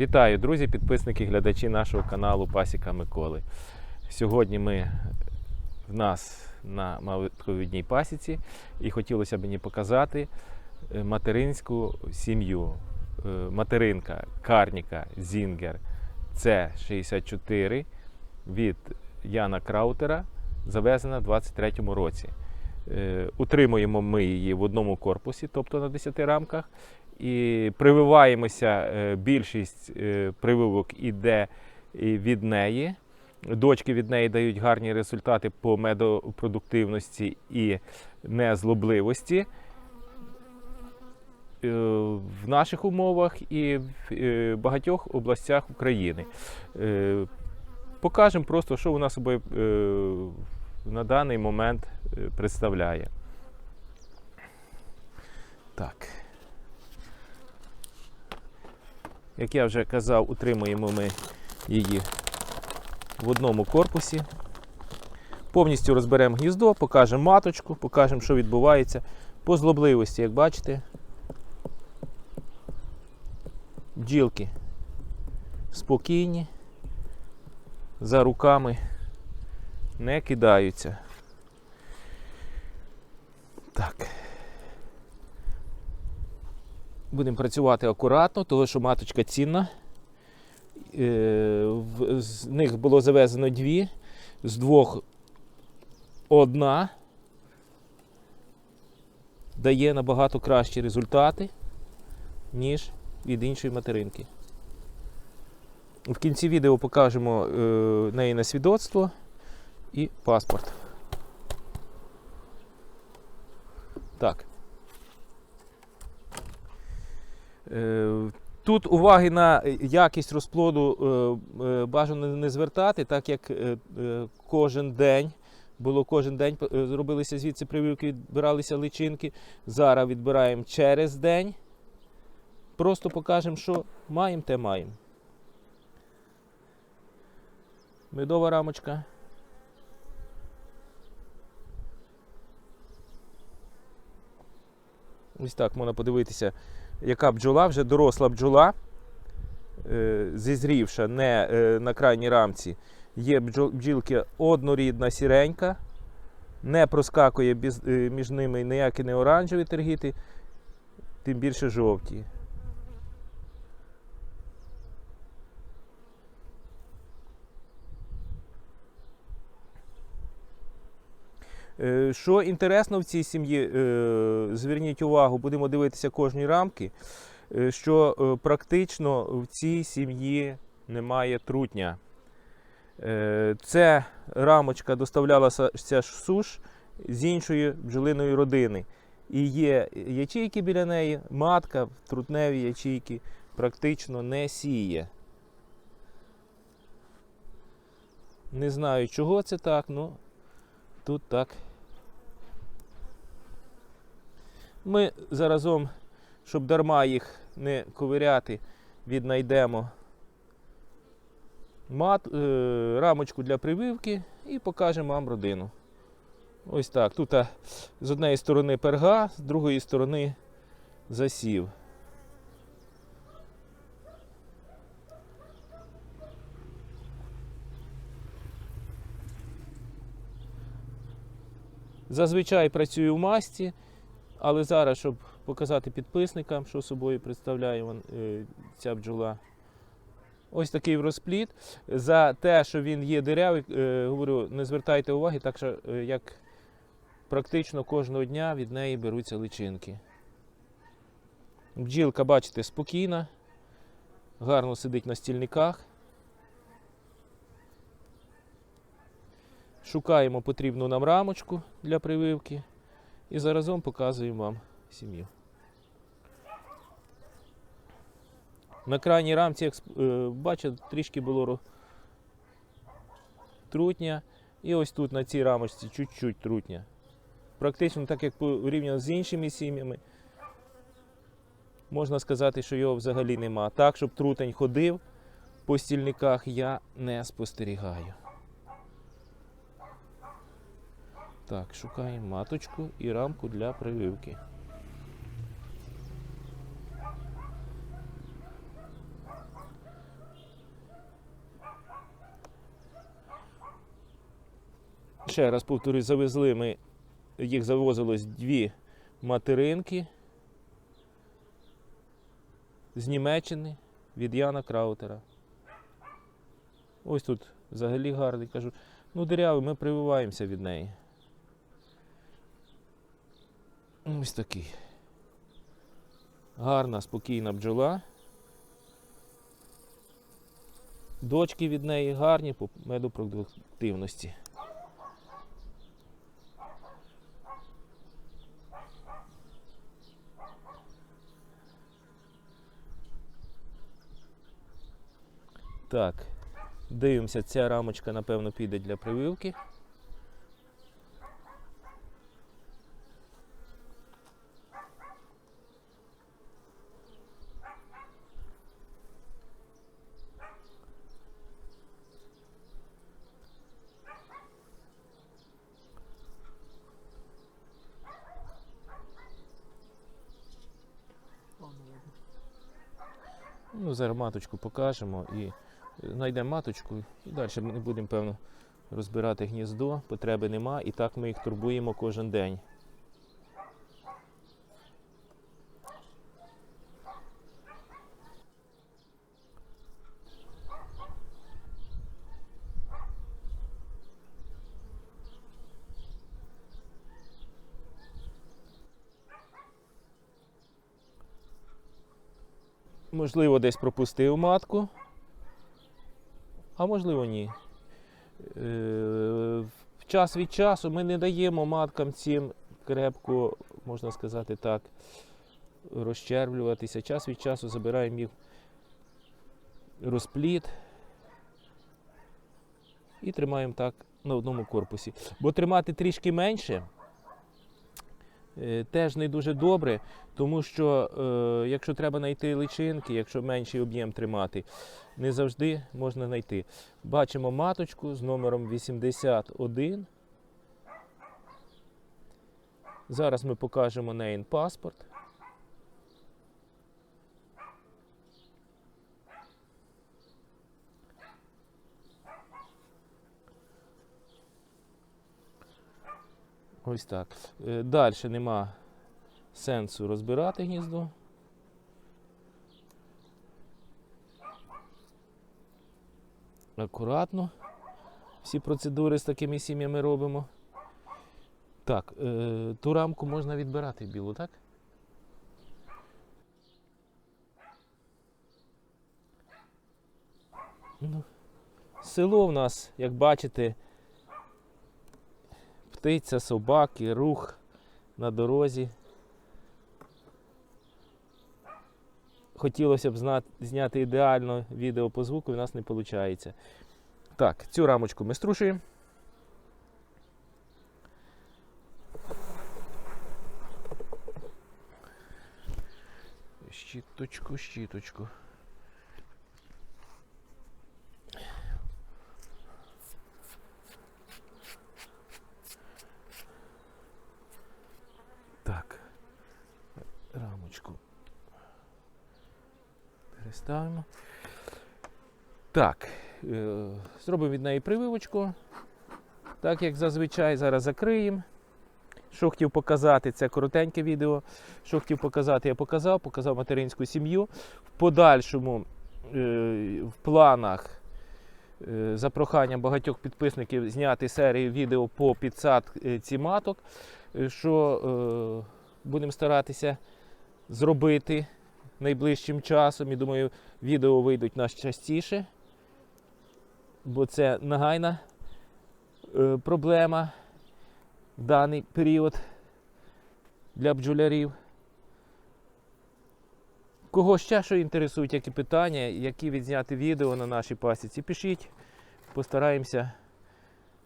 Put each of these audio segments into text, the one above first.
Вітаю, друзі, підписники, глядачі нашого каналу Пасіка Миколи. Сьогодні ми в нас на малитковідній пасіці і хотілося б мені показати е, материнську сім'ю. Е, Материнка Карніка Зінгер С64 від Яна Краутера, завезена в 23-му році. Е, Утримуємо ми її в одному корпусі, тобто на 10 рамках. І прививаємося, е, більшість е, прививок іде від неї. Дочки від неї дають гарні результати по медопродуктивності і незлобливості. Е, В наших умовах і в багатьох областях України. Покажемо просто, що вона собою е, на даний момент представляє. Так. Як я вже казав, утримуємо ми її в одному корпусі. Повністю розберемо гніздо, покажемо маточку, покажемо, що відбувається по злобливості, як бачите. Бджілки спокійні, за руками не кидаються. Будемо працювати акуратно, тому що маточка цінна. Е, З них було завезено дві, з двох одна дає набагато кращі результати, ніж від іншої материнки. В кінці відео покажемо е, неї на свідоцтво і паспорт. Так. Е, Тут уваги на якість розплоду е, е, бажано не звертати, так як е, е, кожен день було кожен день е, зробилися звідси прививки, відбиралися личинки. Зараз відбираємо через день. Просто покажемо, що маємо, те маємо. Медова рамочка. Ось так можна подивитися, яка бджола, вже доросла бджола, е, зізрівша, не е, на крайній рамці. Є бджілки однорідна сіренька, не проскакує е, між ними ніякі не оранжеві тергіти, тим більше жовті. Що інтересно в цій сім'ї, е, зверніть увагу, будемо дивитися кожні рамки, е, що е, практично в цій сім'ї немає трутня. Е, Це рамочка доставлялася ця суш з іншої бджолиної родини. І є ячейки біля неї, матка в трутневі ячейки практично не сіє. Не знаю, чого це так, ну тут так. Ми заразом, щоб дарма їх не ковиряти, віднайдемо мат, е, рамочку для прививки і покажемо вам родину. Ось так. Тут а, з однієї сторони перга, з другої сторони засів. Зазвичай працюю в масті, але зараз, щоб показати підписникам, що собою представляє вон, е, ця бджола. Ось такий розпліт. За те, що він є дирявий, е, говорю, не звертайте уваги, так що е, як практично кожного дня від неї беруться личинки. Бджілка, бачите, спокійна, гарно сидить на стільниках. Шукаємо потрібну нам рамочку для прививки і заразом показуємо вам сім'ю. На крайній рамці, як е, бачите, трішки було трутня. І ось тут на цій рамочці чуть-чуть трутня. Практично так як порівняно з іншими сім'ями, можна сказати, що його взагалі нема. Так, щоб трутень ходив по стільниках, я не спостерігаю. Так, шукаємо маточку і рамку для прививки. Ще раз повторюю, завезли ми, їх завозилось дві материнки з Німеччини від Яна Краутера. Ось тут взагалі гарний кажу. Ну, дирявий, ми прививаємося від неї. Ось такий. Гарна, спокійна бджола. Дочки від неї гарні по медопродуктивності. Так, дивимося, ця рамочка, напевно, піде для прививки. Ну, зараз маточку покажемо і е, знайдемо маточку і далі ми будемо, певно, розбирати гніздо, потреби нема, і так ми їх турбуємо кожен день. Можливо, десь пропустив матку, а можливо, ні. Е, Час від часу ми не даємо маткам цим крепко, можна сказати так, розчервлюватися. Час від часу забираємо їх розпліт і тримаємо так на одному корпусі. Бо тримати трішки менше теж не дуже добре, тому що е, якщо треба знайти личинки, якщо менший об'єм тримати, не завжди можна знайти. Бачимо маточку з номером 81. Зараз ми покажемо неї паспорт. Ось так. Далі нема сенсу розбирати гніздо. Акуратно. Всі процедури з такими сім'ями робимо. Так, е, ту рамку можна відбирати білу, так? Ну, село в нас, як бачите, птиця, собаки, рух на дорозі. Хотілося б зняти ідеально відео по звуку, у нас не виходить. Так, цю рамочку ми струшуємо. Щіточку, щіточку. Так. Рамочку. Переставимо. Так. е, Зробимо від неї прививочку. Так як зазвичай зараз закриємо. Що хотів показати, це коротеньке відео. Що хотів показати, я показав, показав материнську сім'ю. В подальшому е, в планах е, за проханням багатьох підписників зняти серію відео по підсадці маток, що е, будемо старатися зробити найближчим часом. І думаю, відео вийдуть нас частіше, бо це нагайна е, проблема в даний період для бджолярів. Кого ще що інтересують, які питання, які відзняти відео на нашій пасіці, пишіть. Постараємося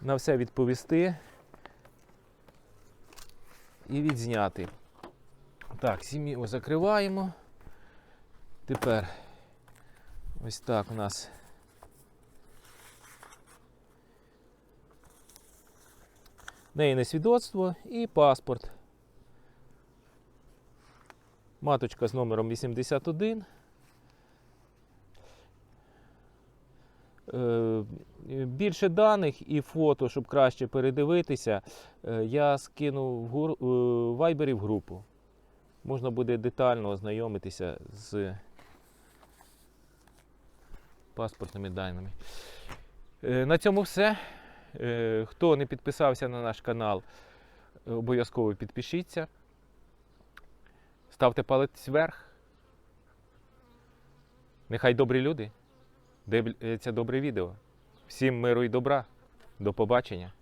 на все відповісти і відзняти. Так, сім'ю закриваємо. Тепер ось так у нас неї свідоцтво і паспорт. Маточка з номером 81. Е, більше даних і фото, щоб краще передивитися, е, я скину е, в вайбері в групу. Можна буде детально ознайомитися з паспортними даними. Е, На цьому все. Е, Хто не підписався на наш канал, обов'язково підпишіться. Ставте палець вверх. Нехай добрі люди дивляться добре відео. Всім миру і добра. До побачення.